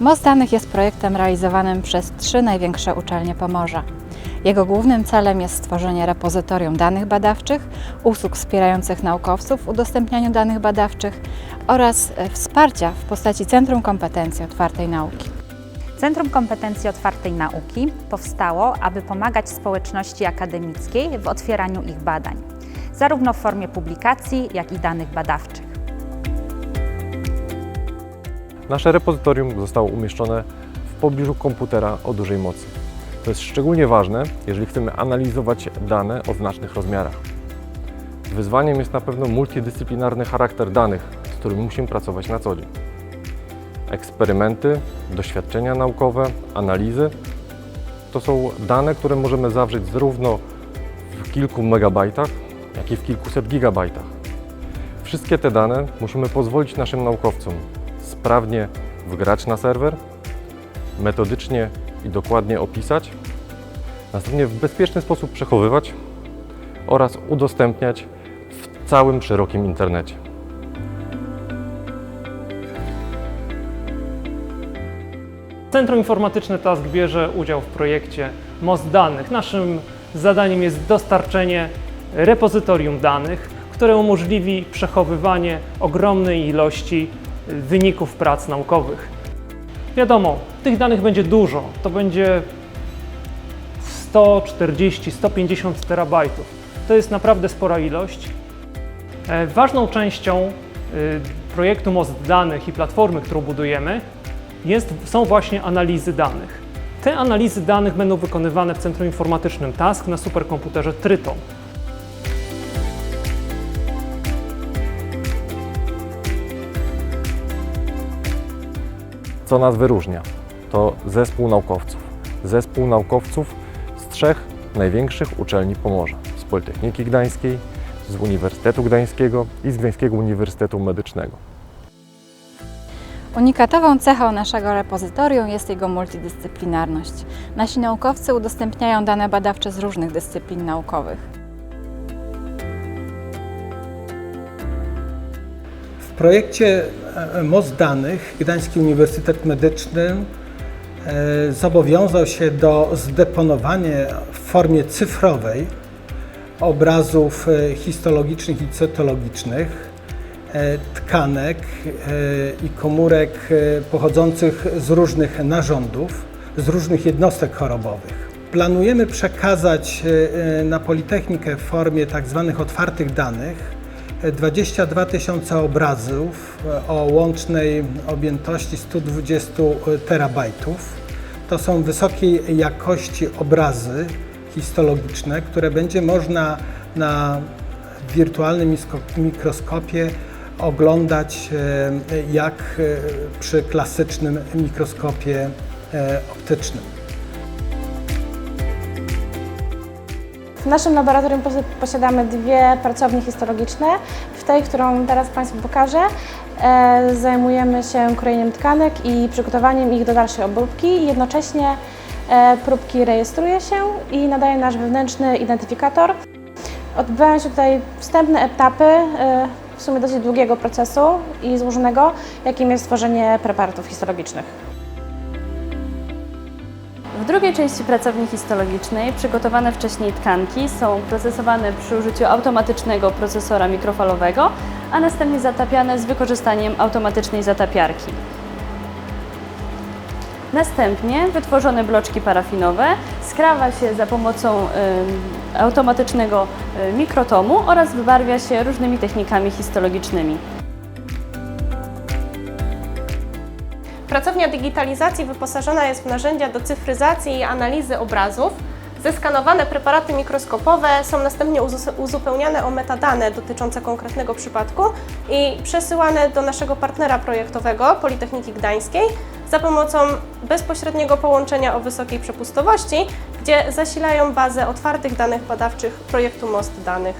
Most Danych jest projektem realizowanym przez trzy największe uczelnie Pomorza. Jego głównym celem jest stworzenie repozytorium danych badawczych, usług wspierających naukowców w udostępnianiu danych badawczych oraz e, wsparcia w postaci Centrum Kompetencji Otwartej Nauki. Centrum Kompetencji Otwartej Nauki powstało, aby pomagać społeczności akademickiej w otwieraniu ich badań, zarówno w formie publikacji, jak i danych badawczych. Nasze repozytorium zostało umieszczone w pobliżu komputera o dużej mocy. To jest szczególnie ważne, jeżeli chcemy analizować dane o znacznych rozmiarach. Wyzwaniem jest na pewno multidyscyplinarny charakter danych, z którymi musimy pracować na co dzień. Eksperymenty, doświadczenia naukowe, analizy to są dane, które możemy zawrzeć zarówno w kilku megabajtach, jak i w kilkuset gigabajtach. Wszystkie te dane musimy pozwolić naszym naukowcom sprawnie wgrać na serwer, metodycznie i dokładnie opisać, następnie w bezpieczny sposób przechowywać oraz udostępniać w całym szerokim internecie. Centrum Informatyczne TASK bierze udział w projekcie Most Danych. Naszym zadaniem jest dostarczenie repozytorium danych, które umożliwi przechowywanie ogromnej ilości wyników prac naukowych. Wiadomo, tych danych będzie dużo, to będzie 140-150 terabajtów. To jest naprawdę spora ilość. E, Ważną częścią y, projektu Most Danych i platformy, którą budujemy, jest, są właśnie analizy danych. Te analizy danych będą wykonywane w Centrum Informatycznym TASK na superkomputerze Tryton. Co nas wyróżnia? To zespół naukowców. Zespół naukowców z trzech największych uczelni Pomorza. Z Politechniki Gdańskiej, z Uniwersytetu Gdańskiego i z Gdańskiego Uniwersytetu Medycznego. Unikatową cechą naszego repozytorium jest jego multidyscyplinarność. Nasi naukowcy udostępniają dane badawcze z różnych dyscyplin naukowych. W projekcie e, Most Danych Gdański Uniwersytet Medyczny e, zobowiązał się do zdeponowania w formie cyfrowej obrazów e, histologicznych i cytologicznych, tkanek i komórek pochodzących z różnych narządów, z różnych jednostek chorobowych. Planujemy przekazać na Politechnikę w formie tak zwanych otwartych danych 22 tysiące obrazów e, o łącznej objętości 120 terabajtów. To są wysokiej jakości obrazy histologiczne, które będzie można na wirtualnym mikroskopie oglądać e, jak e, przy klasycznym mikroskopie e, optycznym. W naszym laboratorium posi- posiadamy dwie pracownie histologiczne. W tej, którą teraz Państwu pokażę, e, zajmujemy się krojeniem tkanek i przygotowaniem ich do dalszej obróbki. Jednocześnie e, próbki rejestruje się i nadaje nasz wewnętrzny identyfikator. Odbywają się tutaj wstępne etapy e, w sumie dosyć długiego procesu i złożonego, jakim jest tworzenie preparatów histologicznych. W drugiej części pracowni histologicznej przygotowane wcześniej tkanki są procesowane przy użyciu automatycznego procesora mikrofalowego, a następnie zatapiane z wykorzystaniem automatycznej zatapiarki. Następnie wytworzone bloczki parafinowe skrawa się za pomocą y, automatycznego y, mikrotomu oraz wybarwia się różnymi technikami histologicznymi. Pracownia digitalizacji wyposażona jest w narzędzia do cyfryzacji i analizy obrazów. Zeskanowane preparaty mikroskopowe są następnie uzu- uzupełniane o metadane dotyczące konkretnego przypadku i przesyłane do naszego partnera projektowego Politechniki Gdańskiej za pomocą bezpośredniego połączenia o wysokiej przepustowości, gdzie zasilają bazę otwartych danych badawczych projektu Most Danych.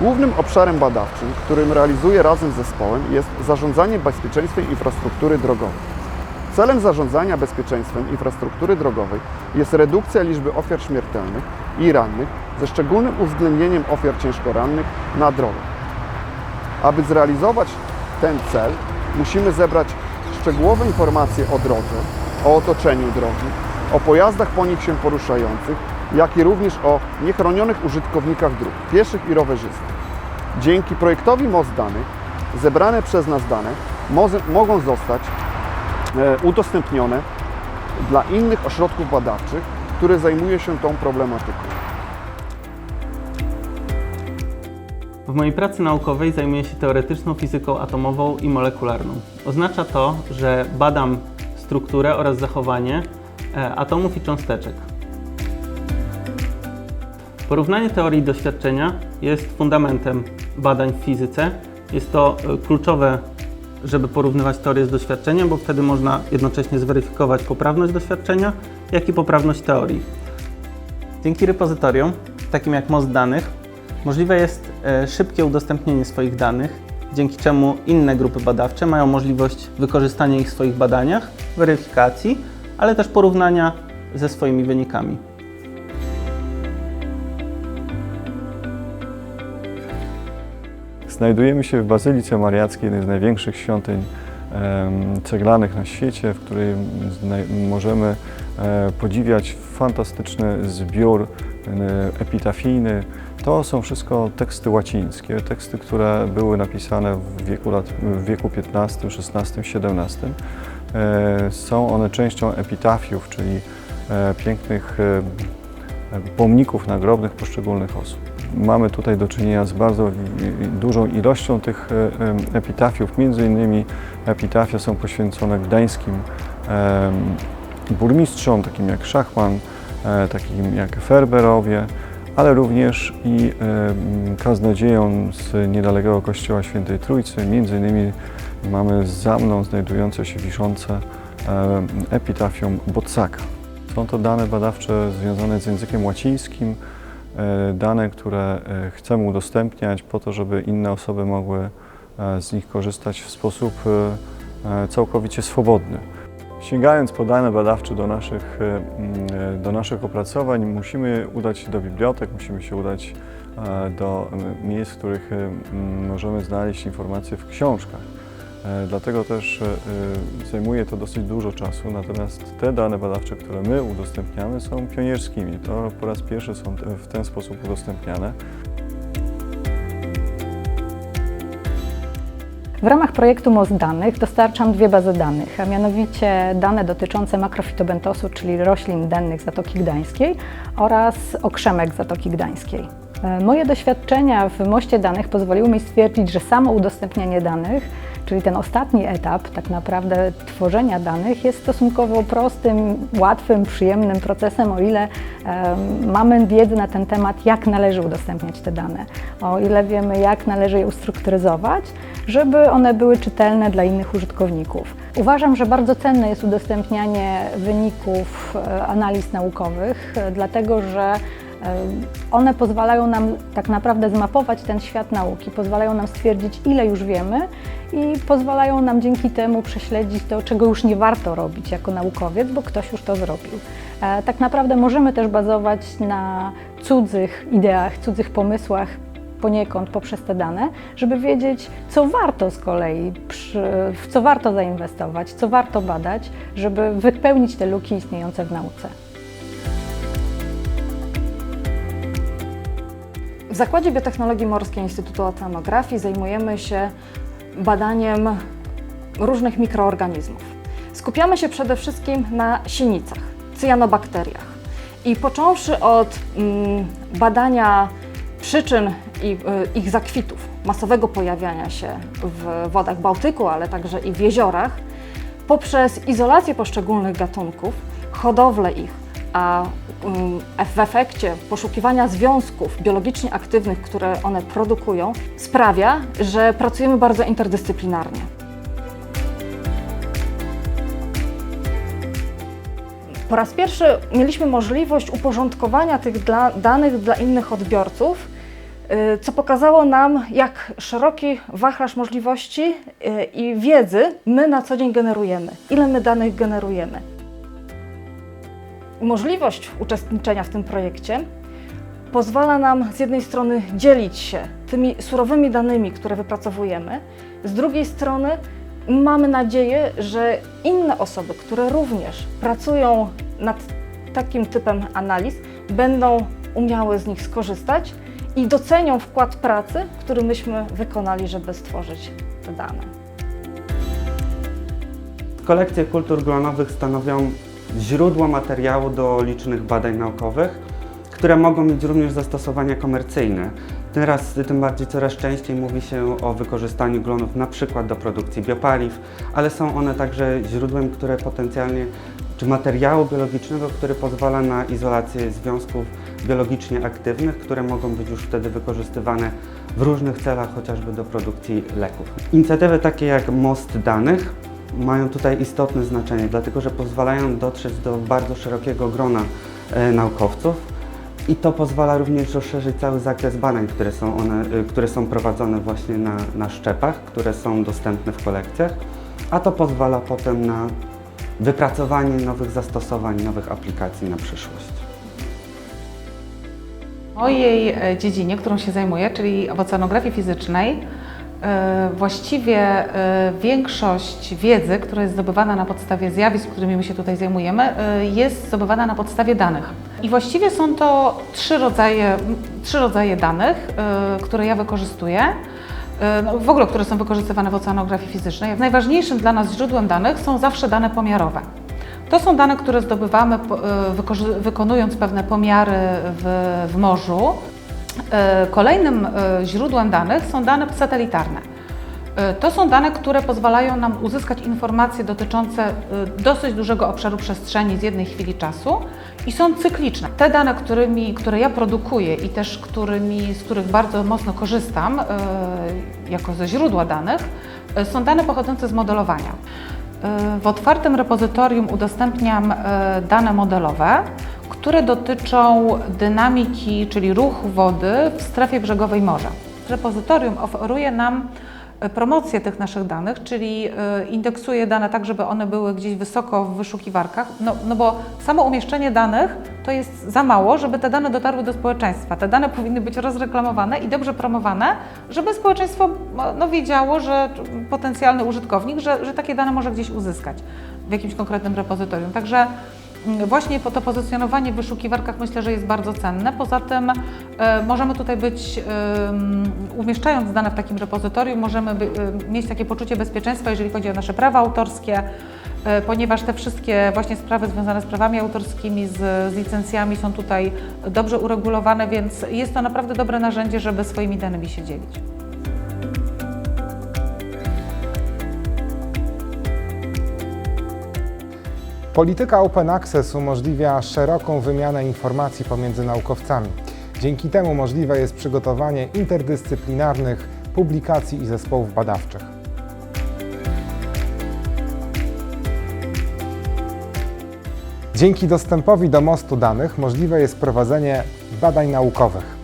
Głównym obszarem badawczym, którym realizuję razem z zespołem jest zarządzanie bezpieczeństwem infrastruktury drogowej. Celem zarządzania bezpieczeństwem infrastruktury drogowej jest redukcja liczby ofiar śmiertelnych i rannych ze szczególnym uwzględnieniem ofiar ciężko rannych na drogach. Aby zrealizować ten cel, musimy zebrać szczegółowe informacje o drodze, o otoczeniu drogi, o pojazdach po nich się poruszających, jak i również o niechronionych użytkownikach dróg, pieszych i rowerzystów. Dzięki projektowi Most Danych zebrane przez nas dane mogą zostać e, udostępnione dla innych ośrodków badawczych, które zajmują się tą problematyką. W mojej pracy naukowej zajmuję się teoretyczną fizyką atomową i molekularną. Oznacza to, że badam strukturę oraz zachowanie e, atomów i cząsteczek. Porównanie teorii i doświadczenia jest fundamentem badań w fizyce. Jest to e, kluczowe, żeby porównywać teorię z doświadczeniem, bo wtedy można jednocześnie zweryfikować poprawność doświadczenia, jak i poprawność teorii. Dzięki repozytorium, takim jak most danych, możliwe jest e, szybkie udostępnienie swoich danych, dzięki czemu inne grupy badawcze mają możliwość wykorzystania ich w swoich badaniach, weryfikacji, ale też porównania ze swoimi wynikami. Znajdujemy się w Bazylice Mariackiej, jednej z największych świątyń ceglanych na świecie, w której możemy e, podziwiać fantastyczny zbiór e, epitafijny. To są wszystko teksty łacińskie, teksty, które były napisane w wieku, lat, w wieku XV, XVI, XVII. Są one częścią epitafiów, czyli e, pięknych pomników nagrobnych poszczególnych osób. Mamy tutaj do czynienia z bardzo dużą ilością tych e, em, epitafiów. Między innymi epitafia są poświęcone gdańskim burmistrzom, takim jak Szachman, e, takim jak Ferberowie, ale również i kaznodziejom z niedalekiego kościoła Świętej Trójcy. Między innymi mamy za mną znajdujące się wiszące epitafium Boccaka. Są to dane badawcze związane z językiem łacińskim, e, dane, które e, chcemy udostępniać po to, żeby inne osoby mogły e, z nich korzystać w sposób e, e, całkowicie swobodny. Sięgając po dane badawcze do naszych, e, mm, e, do naszych opracowań, musimy udać się do bibliotek, musimy się udać e, do e, miejsc, w których e, możemy znaleźć informacje w książkach. E, Dlatego też e, e, zajmuje to dosyć dużo czasu, natomiast te dane badawcze, które my udostępniamy są pionierskimi. To po raz pierwszy są w ten sposób udostępniane. W ramach projektu Most Danych dostarczam dwie bazy danych, a mianowicie dane dotyczące makrofitobentosu, czyli roślin dennych Zatoki Gdańskiej oraz okrzemek Zatoki Gdańskiej. Moje doświadczenia w moście danych pozwoliły mi stwierdzić, że samo udostępnianie danych, czyli ten ostatni etap tak naprawdę tworzenia danych jest stosunkowo prostym, łatwym, przyjemnym procesem, o ile mamy wiedzę na ten temat, jak należy udostępniać te dane, o ile wiemy, jak należy je ustrukturyzować, żeby one były czytelne dla innych użytkowników. Uważam, że bardzo cenne jest udostępnianie wyników e, analiz naukowych, e, dlatego że one pozwalają nam tak naprawdę zmapować ten świat nauki, pozwalają nam stwierdzić, ile już wiemy i pozwalają nam dzięki temu prześledzić to, czego już nie warto robić jako naukowiec, bo ktoś już to zrobił. E, Tak naprawdę możemy też bazować na cudzych ideach, cudzych pomysłach, poniekąd poprzez te dane, żeby wiedzieć, co warto z kolei, w co warto zainwestować, co warto badać, żeby wypełnić te luki istniejące w nauce. W Zakładzie Biotechnologii Morskiej Instytutu Oceanografii zajmujemy się badaniem różnych mikroorganizmów. Skupiamy się przede wszystkim na sinicach, cyjanobakteriach. I począwszy od mm, badania przyczyn i, y, ich zakwitów, masowego pojawiania się w wodach Bałtyku, ale także i w jeziorach, poprzez izolację poszczególnych gatunków, hodowlę ich, a ym, w efekcie poszukiwania związków biologicznie aktywnych, które one produkują, sprawia, że pracujemy bardzo interdyscyplinarnie. Po raz pierwszy mieliśmy możliwość uporządkowania tych dla, danych dla innych odbiorców, y, co pokazało nam, jak szeroki wachlarz możliwości y, i wiedzy my na co dzień generujemy, ile my danych generujemy. Możliwość uczestniczenia w tym projekcie pozwala nam z jednej strony dzielić się tymi surowymi danymi, które wypracowujemy, z drugiej strony mamy nadzieję, że inne osoby, które również pracują nad takim typem analiz, będą umiały z nich skorzystać i docenią wkład pracy, który myśmy wykonali, żeby stworzyć te dane. Kolekcje kultur glonowych stanowią źródło materiału do licznych badań naukowych, które mogą mieć również zastosowania komercyjne. Teraz tym bardziej coraz częściej mówi się o wykorzystaniu glonów na przykład do produkcji biopaliw, ale są one także źródłem, które potencjalnie, czy materiału biologicznego, który pozwala na izolację związków biologicznie aktywnych, które mogą być już wtedy wykorzystywane w różnych celach, chociażby do produkcji leków. Inicjatywy takie jak Most Danych mają tutaj istotne znaczenie, dlatego że pozwalają dotrzeć do bardzo szerokiego grona e, naukowców i to pozwala również rozszerzyć cały zakres badań, które są, one, y, które są prowadzone właśnie na, na szczepach, które są dostępne w kolekcjach, a to pozwala potem na wypracowanie nowych zastosowań, nowych aplikacji na przyszłość. W mojej e, dziedzinie, którą się zajmuję, czyli oceanografii fizycznej, e, właściwie e, większość wiedzy, która jest zdobywana na podstawie zjawisk, którymi my się tutaj zajmujemy, e, jest zdobywana na podstawie danych. I właściwie są to trzy rodzaje, trzy rodzaje danych, e, które ja wykorzystuję. E, no, w ogóle, które są wykorzystywane w oceanografii fizycznej. Najważniejszym dla nas źródłem danych są zawsze dane pomiarowe. To są dane, które zdobywamy e, wykonując pewne pomiary w, w morzu. E, Kolejnym e, źródłem danych są dane satelitarne. E, To są dane, które pozwalają nam uzyskać informacje dotyczące dosyć dużego obszaru przestrzeni z jednej chwili czasu i są cykliczne. Te dane, którymi, które ja produkuję i też którymi, z których bardzo mocno korzystam jako ze źródła danych, są dane pochodzące z modelowania. W otwartym repozytorium udostępniam dane modelowe, które dotyczą dynamiki, czyli ruchu wody w strefie brzegowej morza. Repozytorium oferuje nam e, promocję tych naszych danych, czyli e, indeksuje dane tak, żeby one były gdzieś wysoko w wyszukiwarkach, no, no bo samo umieszczenie danych to jest za mało, żeby te dane dotarły do społeczeństwa. Te dane powinny być rozreklamowane i dobrze promowane, żeby społeczeństwo no, wiedziało, że potencjalny użytkownik, że, że takie dane może gdzieś uzyskać w jakimś konkretnym repozytorium. Także właśnie po to pozycjonowanie w wyszukiwarkach myślę, że jest bardzo cenne. Poza tym e, możemy tutaj być, umieszczając dane w takim repozytorium, możemy e, mieć takie poczucie bezpieczeństwa, jeżeli chodzi o nasze prawa autorskie, e, ponieważ te wszystkie właśnie sprawy związane z prawami autorskimi, z, z licencjami są tutaj dobrze uregulowane, więc jest to naprawdę dobre narzędzie, żeby swoimi danymi się dzielić. Polityka Open Access umożliwia szeroką wymianę informacji pomiędzy naukowcami. Dzięki temu możliwe jest przygotowanie interdyscyplinarnych publikacji i zespołów badawczych. Dzięki dostępowi do mostu danych możliwe jest prowadzenie badań naukowych.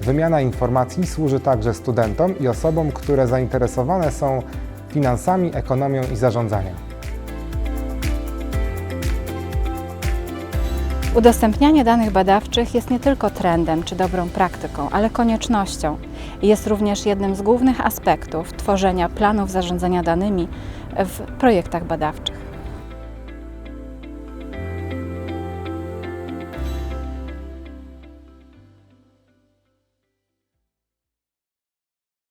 Wymiana informacji służy także studentom i osobom, które zainteresowane są finansami, ekonomią i zarządzaniem. Udostępnianie danych badawczych jest nie tylko trendem czy dobrą praktyką, ale koniecznością. Jest również jednym z głównych aspektów tworzenia planów zarządzania danymi w projektach badawczych.